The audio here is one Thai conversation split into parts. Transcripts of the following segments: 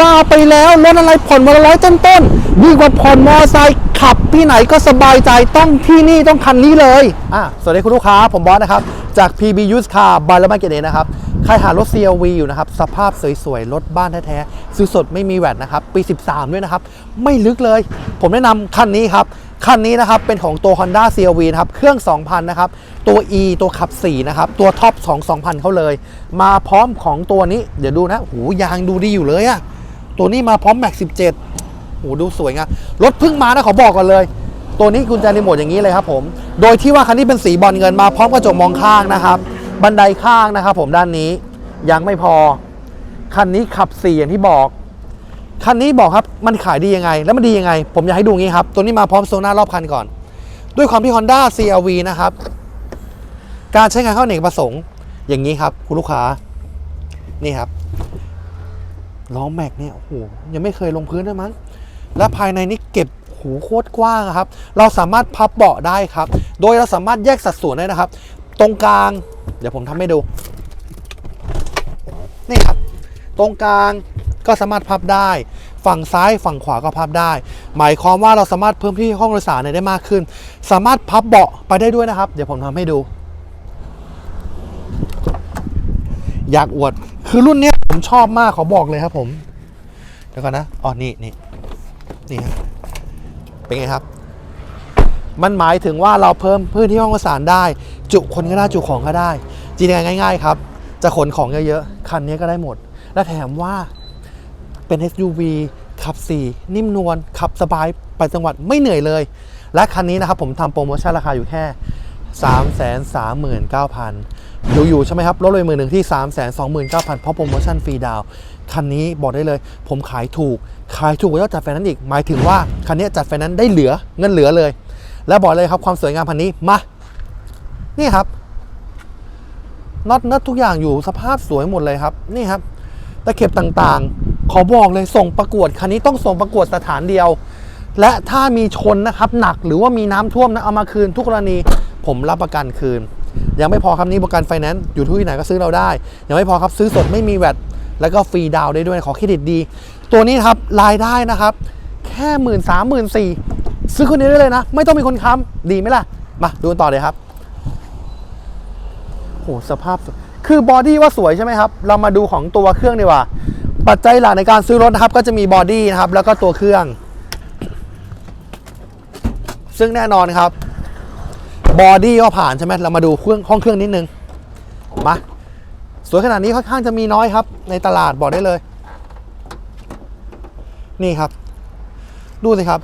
บ้าไปแล้วรถอะไรผ่อนมาร้อยต้นต้นดีกว่าผ่อนมอเตอร์ไซค์ขับที่ไหนก็สบายใจต้องที่นี่ต้องคันนี้เลยอะสวัสดีคุณลูกค้าผมบอสนะครับ จาก PB Used Car บายแลมาเกตเองนะครับใครหารถ CRV อยู่นะครับ สภาพสวยๆ รถบ้านแท้ๆซื้อสดไม่มีแวดนะครับ ปี 13 ด้วยนะครับ ไม่ลึกเลย ผมแนะนำคันนี้ครับคันนี้นะครับเป็นของตัว Honda CRV นะครับเครื่อง 2,000 นะครับ ตัว E ตัวขับ 4 นะครับ ตัวท็อป2 2,000 เขาเลย มาพร้อมของตัวนี้ เดี๋ยวดูนะ หูยางดูดีอยู่เลยอะ ตัวนี้มาพร้อมแม็ก17โหดูสวยงามรถเพิ่งมานะขอบอกก่อนเลย ตัวนี้กุญแจรีโมทอย่างนี้เลยครับผม โดยที่ว่าคันนี้เป็นสีบอลเงินมาพร้อมกระจกมองข้างนะครับ บันไดข้างนะครับ ผมด้านนี้ยังไม่พอ คันนี้ขับ4อย่างที่บอกคันนี้บอกครับมันขายดียังไง แล้วมันดียังไง ผมอยากให้ดูงี้ครับ ตัวนี้มาพร้อมโซน่ารอบคันก่อน ด้วยความที่ Honda CRV นะครับ การใช้งานเข้าเอกประสงค์ อย่างนี้ครับ คุณลูกค้า นี่ครับ ล้อแม็กเนี่ยโอ้โหยังไม่เคยลงพื้นด้วยมั้งและภายในนี่เก็บหูโคตรกว้างครับ เราสามารถพับเบาะได้ครับ โดยเราสามารถแยกสัดส่วนได้นะครับ ตรงกลาง เดี๋ยวผมทำให้ดู นี่ครับ ตรงกลางก็สามารถพับได้ ฝั่งซ้ายฝั่งขวาก็พับได้ หมายความว่าเราสามารถเพิ่มที่ห้องโดยสารได้มากขึ้น สามารถพับเบาะไปได้ด้วยนะครับ เดี๋ยวผมทำให้ดู อยากอวด คือรุ่นเนี้ยผมชอบมากขอบอกเลยครับผมเดี๋ยวก่อนนะอ๋อนี่นี่นี่เป็นไงครับ มันหมายถึงว่าเราเพิ่มพื้นที่ห้องโดยสารได้ จุคนก็ได้จุของก็ได้จริงๆง่าย ๆ ครับ จะขนของเยอะๆคันนี้ก็ได้หมด และแถมว่าเป็น SUV ขับ 4 นิ่มนวลขับสบายไปจังหวัดไม่เหนื่อยเลย และคันนี้นะครับผมทำโปรโมชั่นราคาอยู่แค่ 3 3 9 0 0 0 อยู่อยู่ๆใช่ไหมครับลดเลยมือหนึ่งที่ 3 2 9 0 0 0เพราะโปรโมชั่นฟรีดาวน์คันนี้บอกได้เลย ผมขายถูก ขายถูกกว่ายอดจัดไฟนนซ์อีก หมายถึงว่า คันนี้จัดไฟนนซ์ได้เหลือเงินเหลือเลย และบอกเลยครับความสวยงามคันนี้มา นี่ครับน็อตเน็ตทุกอย่างอยู่สภาพสวยหมดเลยครับ นี่ครับตะเข็บต่างๆ ขอบอกเลยส่งประกวดคันนี้ต้องส่งประกวดสถานเดียว และถ้ามีชนนะครับหนักหรือว่ามีน้ำท่วมนะเอามาคืนทุกกรณี ผมรับประกันคืน ยังไม่พอครับนี้ประกันไฟแนนซ์อยู่ที่ไหนก็ซื้อเราได้ ยังไม่พอครับซื้อสดไม่มีแวดแล้วก็ฟรีดาวได้ด้วยขอเครดิตดี ตัวนี้ครับรายได้นะครับ แค่หมื่นสามหมื่นสี่ซื้อคนนี้ได้เลยนะ ไม่ต้องมีคนค้ำดีไหมล่ะ มาดูต่อเลยครับโหสภาพคือบอดี้ว่าสวยใช่ไหมครับ เรามาดูของตัวเครื่องดีกว่า ปัจจัยหลักในการซื้อรถนะครับ ก็จะมีบอดี้นะครับ แล้วก็ตัวเครื่อง ซึ่งแน่นอนครับ บอดี้ก็ผ่านใช่ไหมเรามาดูเครื่องห้องเครื่องนิดนึงมาสวยขนาดนี้ค่อนข้างจะมีน้อยครับ ในตลาดบอกได้เลย นี่ครับ ดูสิครับ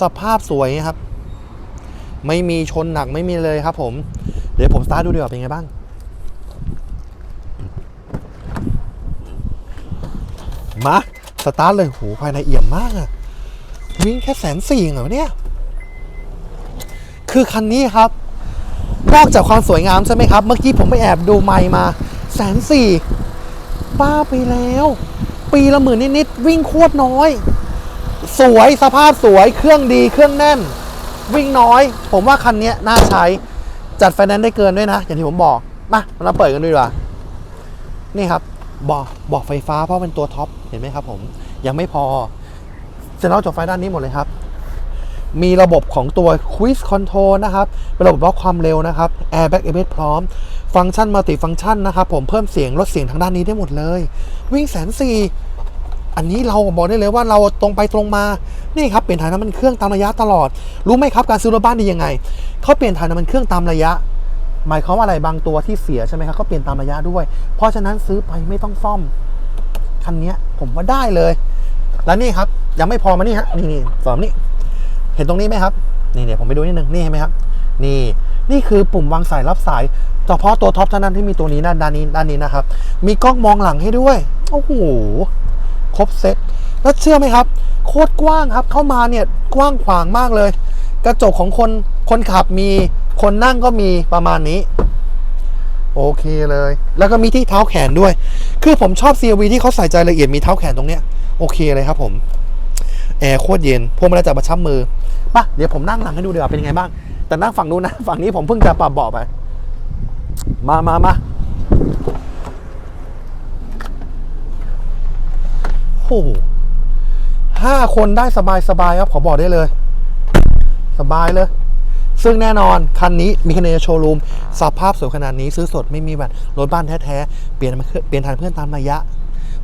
สภาพสวยครับ ไม่มีชนหนักไม่มีเลยครับ ผม เดี๋ยวผมสตาร์ทดูดีกว่าเป็นไงบ้างมาสตาร์ทเลยโหภายในเอี่ยมมากอะวิ่งแค่แสนสี่เหรอเนี่ย คือคันนี้ครับ นอกจากความสวยงามใช่ไหมครับ เมื่อกี้ผมไปแอบดูไมมาแสนสี่บ้าไปแล้ว ปีละหมื่นนิดๆวิ่งโคตรน้อย สวยสภาพสวยเครื่องดีเครื่องแน่น วิ่งน้อย ผมว่าคันนี้น่าใช้จัดไฟแนนซ์ได้เกินด้วยนะ อย่างที่ผมบอกมาเราเปิดกันดูดีกว่านี่ครับบอกบอกไฟฟ้าเพราะเป็นตัวท็อปเห็นไหมครับผมยังไม่พอเสร็จแล้วจบไฟด้านนี้หมดเลยครับ มีระบบของตัว Quiz Control นะครับ เป็นระบบล็อกความเร็วนะครับ Airbag ABS พร้อม ฟังก์ชันมัลติฟังก์ชันนะครับ ผมเพิ่มเสียงลดเสียงทางด้านนี้ได้หมดเลย วิ่งแสนสี่อันนี้เราบอกได้เลยว่าเราตรงไปตรงมา นี่ครับเปลี่ยนถ่ายน้ำมันเครื่องตามระยะตลอด รู้ไหมครับการซื้อรถบ้านดียังไง เขาเปลี่ยนถ่ายน้ำมันเครื่องตามระยะ หมายความว่าอะไรบางตัวที่เสียใช่ไหมครับเขาเปลี่ยนตามระยะด้วย เพราะฉะนั้นซื้อไปไม่ต้องซ่อม คันนี้ผมว่าได้เลย แล้วนี่ครับยังไม่พอมานี่ฮะนี่นี่สอมนี่ เห็นตรงนี้ไหมครับ นี่เนี่ยผมไปดูนิดนึงนี่เห็นไหมครับ นี่นี่คือปุ่มวางสายรับสายเฉพาะตัวท็อปเท่านั้นที่มีตัวนี้ด้านด้านนี้ด้านนี้นะครับ มีกล้องมองหลังให้ด้วยโอ้โหครบเซ็ตแล้วเชื่อไหมครับ โคตรกว้างครับ เข้ามาเนี่ยกว้างขวางมากเลย กระจกของคนคนขับมีคนนั่งก็มีประมาณนี้ โอเคเลย แล้วก็มีที่เท้าแขนด้วย คือผมชอบ CRV ที่เขาใส่ใจละเอียดมีเท้าแขนตรงเนี้ยโอเคเลยครับผมแอร์โคตรเย็นพวงมาลัยจากประชับมือ ป่ะเดี๋ยวผมนั่งหลังให้ดูดีกว่าเป็นยังไงบ้าง แต่นั่งฝั่งนู้นนะฝั่งนี้ผมเพิ่งจะปรับเบาะไป มามามาห้าคนได้สบายสบายๆครับขอบอกได้เลย สบายเลย ซึ่งแน่นอนคันนี้มีคะแนนโชว์รูมสภาพสวยขนาดนี้ซื้อสดไม่มีแบตรถบ้านแท้ๆเปลี่ยนมาเปลี่ยนทานเพื่อนตามระยะ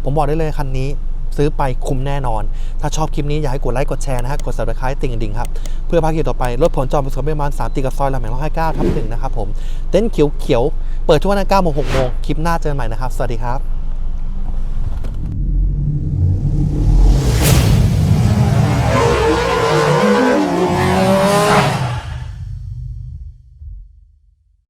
ผมบอกได้เลยคันนี้ ซื้อไปคุ้มแน่นอน ถ้าชอบคลิปนี้อยากให้กดไลค์กดแชร์นะฮะกด subscribe ติ่งดิ่งครับ เพื่อภาคกีต่อไปลดผลจอมประสบประมาณ 3 ตีกับซอยลำแหงร้อยห้าเก้าทับหนึ่งนะครับผมเต้นท์เขียวเปิดทุกวันเก้าโมงหกโมงคลิปหน้าเจอกันใหม่นะครับ สวัสดีครับ